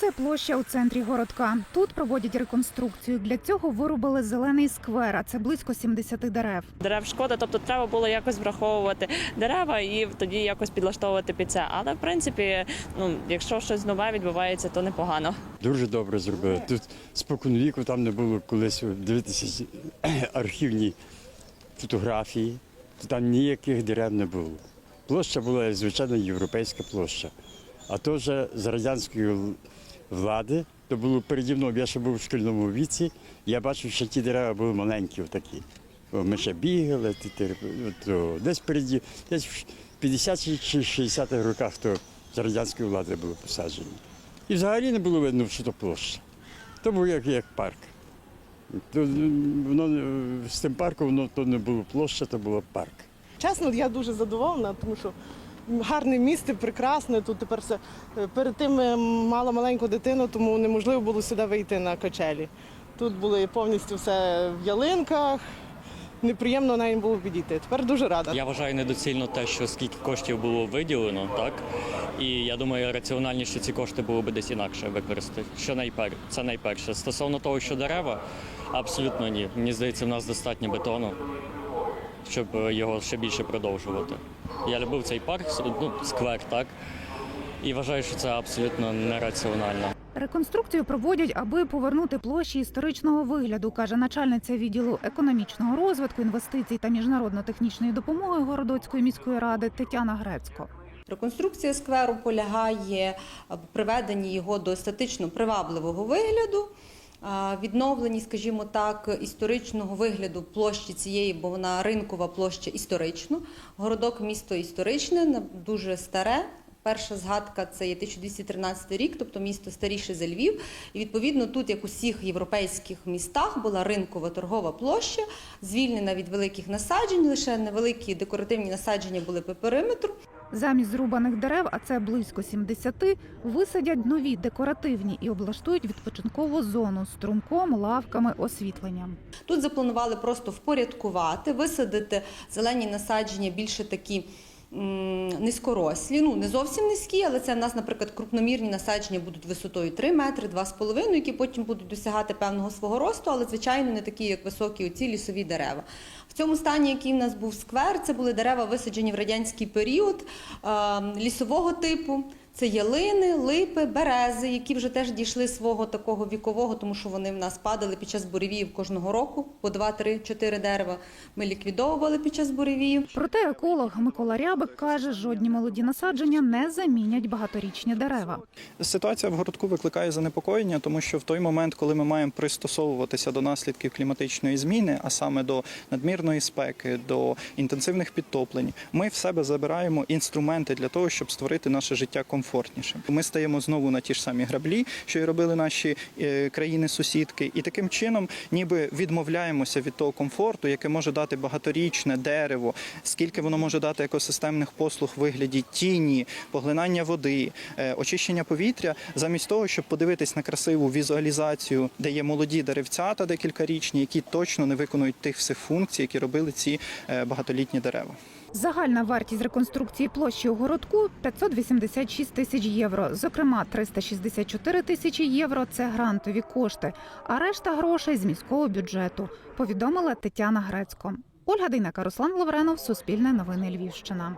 Це площа у центрі городка. Тут проводять реконструкцію. Для цього вирубили зелений сквер, а це близько 70 дерев. Дерев шкода, тобто треба було якось враховувати дерева і тоді якось підлаштовувати під це. Але в принципі, ну якщо щось нове відбувається, то непогано. Дуже добре зробили. Тут спокон віку там не було колись дивитися архівні фотографії, то там ніяких дерев не було. Площа була звичайно європейська площа. А то вже з радянської л- влади, то було переді мною, я ще був в шкільному віці, я бачив, що ті дерева були маленькі отакі. О, Ми ще бігали, то десь переді, десь в 50 чи 60-х роках то з радянської влади було посаджені. І взагалі не було видно, що то площа. То був як, як парк. То, воно, е, з тим парком воно то не було площа, то було парк. Чесно, я дуже задоволена, тому що гарне місце, прекрасне. Тут тепер все. Е, Перед тим е, мала маленьку дитину, тому неможливо було сюди вийти на качелі. Тут були повністю все в ялинках. Неприємно навіть було підійти. Тепер дуже рада. Я вважаю недоцільно те, що скільки коштів було виділено, так і я думаю, раціональніше ці кошти було би десь інакше використати. Що найпер... це найперше. Стосовно того, що дерева, абсолютно ні. Мені здається, в нас достатньо бетону, щоб е, його ще більше продовжувати. Я любив цей парк, ну, сквер, так. І вважаю, що це абсолютно нераціонально. Реконструкцію проводять, аби повернути площі історичного вигляду, каже начальниця відділу економічного розвитку, інвестицій та міжнародно-технічної допомоги Городоцької міської ради Тетяна Грецько. Реконструкція скверу полягає в приведенні його до естетично привабливого вигляду, а, відновленні, скажімо так, історичного вигляду площі цієї, бо вона ринкова площа історично. Городок місто історичне, дуже старе. Перша згадка це є 1213 рік, тобто місто старіше за Львів. І відповідно тут, як у всіх європейських містах, була ринкова торгова площа, звільнена від великих насаджень. Лише невеликі декоративні насадження були по периметру. Замість зрубаних дерев, а це близько 70, висадять нові декоративні і облаштують відпочинкову зону з струмком, лавками, освітленням. Тут запланували просто впорядкувати, висадити зелені насадження більше такі. Низькорослі, ну не зовсім низькі, але це в нас, наприклад, крупномірні насадження будуть висотою 3 метри, 2,5, які потім будуть досягати певного свого росту, але звичайно не такі, як високі оці лісові дерева. В цьому стані, який в нас був сквер, це були дерева висаджені в радянський період е, лісового типу. Це ялини, липи, берези, які вже теж дійшли свого такого вікового, тому що вони в нас падали під час буревіїв кожного року по 2, 3, 4 дерева. Ми ліквідовували під час буревіїв. Проте еколог Микола Рябик каже, жодні молоді насадження не замінять багаторічні дерева. Ситуація в городку викликає занепокоєння, тому що в той момент, коли ми маємо пристосовуватися до наслідків кліматичної зміни, а саме до надмірної спеки, до інтенсивних підтоплень, ми в себе забираємо інструменти для того, щоб створити наше життя комфортнішим. Ми стаємо знову на ті ж самі граблі, що й робили наші е, країни-сусідки, і таким чином, ніби відмовляємося від того комфорту, яке може дати багаторічне дерево, скільки воно може дати екосистемних послуг в вигляді тіні, поглинання води, е, очищення повітря, замість того, щоб подивитись на красиву візуалізацію, де є молоді деревцята декількарічні, які точно не виконують тих всіх функцій, які робили ці е, багатолітні дерева. Загальна вартість реконструкції площі у городку 586 тисяч євро. Зокрема, 364 тисячі євро це грантові кошти, а решта грошей з міського бюджету. Повідомила Тетяна Грецько. Ольга Дейнека, Руслан Лавренов, Суспільне новини Львівщина.